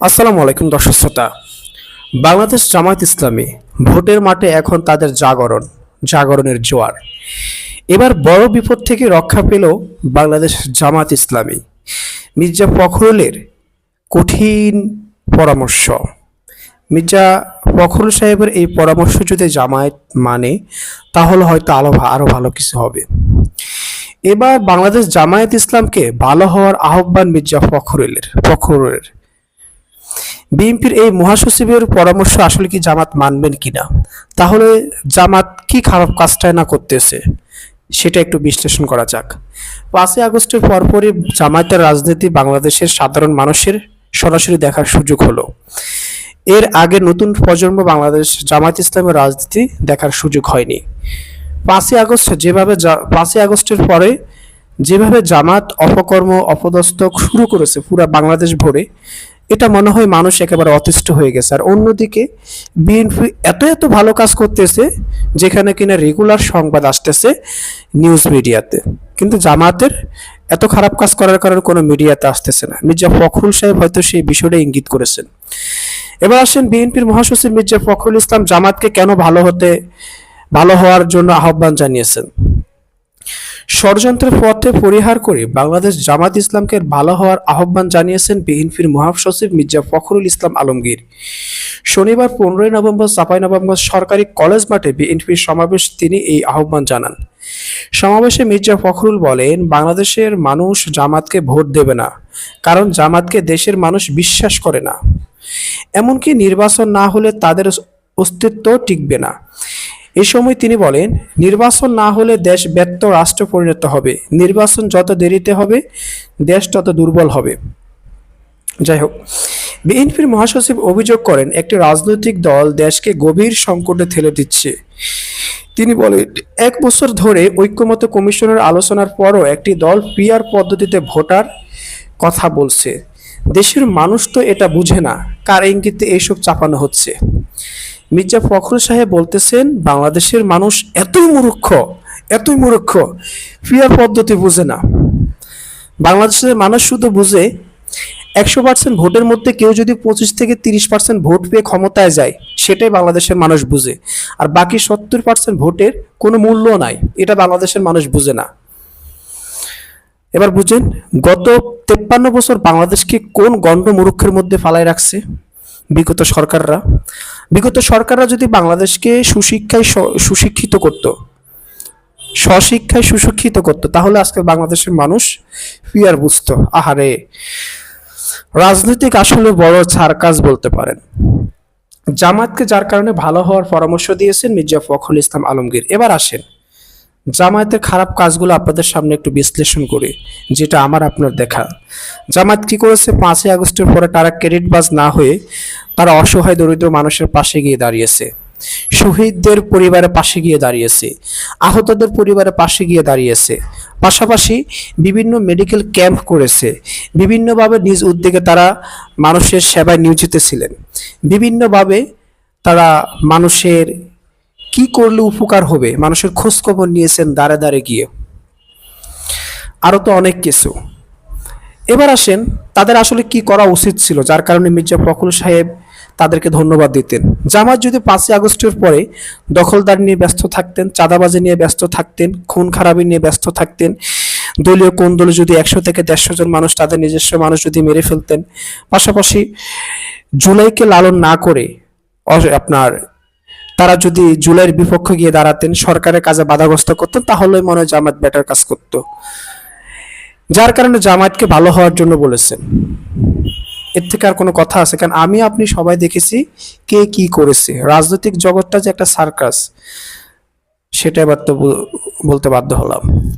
আসসালামু আলাইকুম দর্শক শ্রোতা। বাংলাদেশ জামায়াত ইসলামী ভোটের মাঠে এখন তাদের জাগরণ, জাগরণের জোয়ার। এবার বড় বিপদ থেকে রক্ষা পেল বাংলাদেশ জামাত ইসলামী। মির্জা ফখরুলের কঠিন পরামর্শ। মির্জা ফখরুল সাহেবের এই পরামর্শ যদি জামায়াত মানে তাহলে হয়তো আলো আরও ভালো কিছু হবে। এবার বাংলাদেশ জামায়াত ইসলামকে ভালো হওয়ার আহ্বান মির্জা ফখরুলের ফখরুলের। বিএনপির এই মহাসচিবের পরামর্শ আসলে কি জামাত মানবেন কিনা? তাহলে জামাত কি খারাপ কাজটাই না করতেছে? সেটা একটু বিশ্লেষণ করা যাক। পাঁচই আগস্টের পরপরই জামায়াতের রাজনীতি বাংলাদেশের সাধারণ মানুষের সরাসরি দেখার সুযোগ হলো। এর আগে নতুন প্রজন্ম বাংলাদেশ জামায়াত ইসলামের রাজনীতি দেখার সুযোগ হয়নি। পাঁচই আগস্ট যেভাবে পাঁচই আগস্টের পরে যেভাবে জামাত অপকর্ম অপদস্থ শুরু করেছে পুরা বাংলাদেশ ভরে এটা মনে হয় মানুষ একেবারে অতিষ্ঠ হয়ে গেছে। আর অন্যদিকে, বিএনপি এত এত ভালো কাজ করতেছে, যেখানে কিনা রেগুলার সংবাদ আসতেছে নিউজ মিডিয়াতে কিন্তু জামাতের এত খারাপ কাজ করার কারণে কোনো মিডিয়াতে আসতেছে না। মির্জা ফখরুল সাহেব হয়তো সেই বিষয়টা ইঙ্গিত করেছেন। এবার আসেন বিএনপির মহাসচিব মির্জা ফখরুল ইসলাম জামাতকে কেন ভালো হতে, ভালো হওয়ার জন্য আহ্বান জানিয়েছেন। ষড়যন্ত্রের পথে পরিহার করে বাংলাদেশ জামাত ইসলামকে ভালো হওয়ার আহ্বান জানিয়েছেন বিএনপির মহাসচিব মির্জা ফখরুল ইসলাম আলমগীর। শনিবার পনেরোই নভেম্বর চাঁপাইনবাবগঞ্জ সরকারি কলেজ মাঠে বিএনপির সমাবেশ তিনি এই আহ্বান জানান। সমাবেশে মির্জা ফখরুল বলেন, বাংলাদেশের মানুষ জামাতকে ভোট দেবে না, কারণ জামাতকে দেশের মানুষ বিশ্বাস করে না। এমনকি নির্বাচন না হলে তাদের অস্তিত্ব টিকবে না। এ সময় তিনি বলেন, নির্বাচন না হলে দেশ ব্যর্থ, রাষ্ট্র পরিণত হবে। নির্বাচন যত দেরিতে হবে, দেশ তত দুর্বল হবে। যাই হোক, বিএনপির মহাসচিব অভিযোগ করেন, একটি রাজনৈতিক দল দেশকে গভীর সংকটে ঠেলে দিচ্ছে। তিনি বলেন, এক বছর ধরে ঐক্যমত কমিশনের আলোচনার পরও একটি দল পিআর পদ্ধতিতে ভোটার কথা বলছে। দেশের মানুষ তো এটা বুঝে না, কার ইঙ্গিতে এইসব চাপানো হচ্ছে। মির্জা ফখরুল সাহেব বলতেছেন, বাংলাদেশের মানুষ এতই মূর্খ এতই মূর্খ পিআর পদ্ধতি বুঝে না। বাংলাদেশের মানুষ শুধু বুঝে, একশো পার্সেন্ট ভোটের মধ্যে কেউ যদি পঁচিশ থেকে তিরিশ পার্সেন্ট ভোট পেয়ে ক্ষমতায় যায়, সেটাই বাংলাদেশের মানুষ বুঝে। আর বাকি সত্তর পার্সেন্ট ভোটের কোনো মূল্য নাই, এটা বাংলাদেশের মানুষ বুঝে না। এবার বুঝেন, গত তেপ্পান্ন বছর বাংলাদেশকে কোন গণ্ড মূর্খের মধ্যে ফালায় রাখছে? বিগত সরকাররা বিগত সরকাররা যদি বাংলাদেশকে সুশিক্ষায় সুশিক্ষিত করত, স্বশিক্ষায় সুশিক্ষিত করত, তাহলে আজকে বাংলাদেশের মানুষ ফিয়ার বুঝতো, আহারে, রাজনৈতিক আসলে বড় ছাড়কাজ বলতে পারেন। জামাতকে যার কারণে ভালো হওয়ার পরামর্শ দিয়েছেন মির্জা ফখরুল ইসলাম আলমগীর। এবার আসেন জামায়াতের খারাপ কাজগুলো আপনাদের সামনে একটু বিশ্লেষণ করি, যেটা আমার, আপনার দেখা। জামায়াত কি করেছে? পাঁচই আগস্টের পরে তারা ক্রেডিট বাজ না হয়ে তারা অসহায় দরিদ্র মানুষের পাশে গিয়ে দাঁড়িয়েছে। শহীদদের পরিবারের পাশে গিয়ে দাঁড়িয়েছে। আহতদের পরিবারের পাশে গিয়ে দাঁড়িয়েছে। পাশাপাশি বিভিন্ন মেডিকেল ক্যাম্প করেছে। বিভিন্নভাবে নিজ উদ্যোগে তারা মানুষের সেবায় নিয়োজিত ছিলেন। বিভিন্নভাবে তারা মানুষের কি করলে উপকার হবে? মানুষের খোঁজ খবর নিয়েছেন দাঁড়ে দাঁড়ে গিয়ে। আরও তো অনেক কিছু। এবার আসেন, তাদের আসলে কি করা উচিত ছিল? যার কারণে মির্জা ফখরুল সাহেব তাদেরকে ধন্যবাদ দিতেন। জামাত যদি পাঁচই আগস্টের পরে দখলদার নিয়ে ব্যস্ত থাকতেন, চাঁদাবাজি নিয়ে ব্যস্ত থাকতেন, খুন খারাপি নিয়ে ব্যস্ত থাকতেন, দলীয় কোন দলে যদি একশো থেকে দেড়শো জন মানুষ, তাদের নিজস্ব মানুষ যদি মেরে ফেলতেন, পাশাপাশি জুলাইকে লালন না করে আপনার তারা যদি জুলাইয়ের বিপক্ষে গিয়ে দাঁড়াতেন, সরকারের কাজে বাধাগ্রস্ত করতেন তাহলে মনে হয় জামাত বেটার কাজ করত। যার কারণে জামাতকে ভালো হওয়ার জন্য বলেছেন। এর থেকে আর কোনো কথা আছে? কারণ আমি, আপনি সবাই দেখেছি কে কি করেছে। রাজনৈতিক জগৎটা যে একটা সার্কাস সেটা এবার তো বল- বলতে বাধ্য হলাম।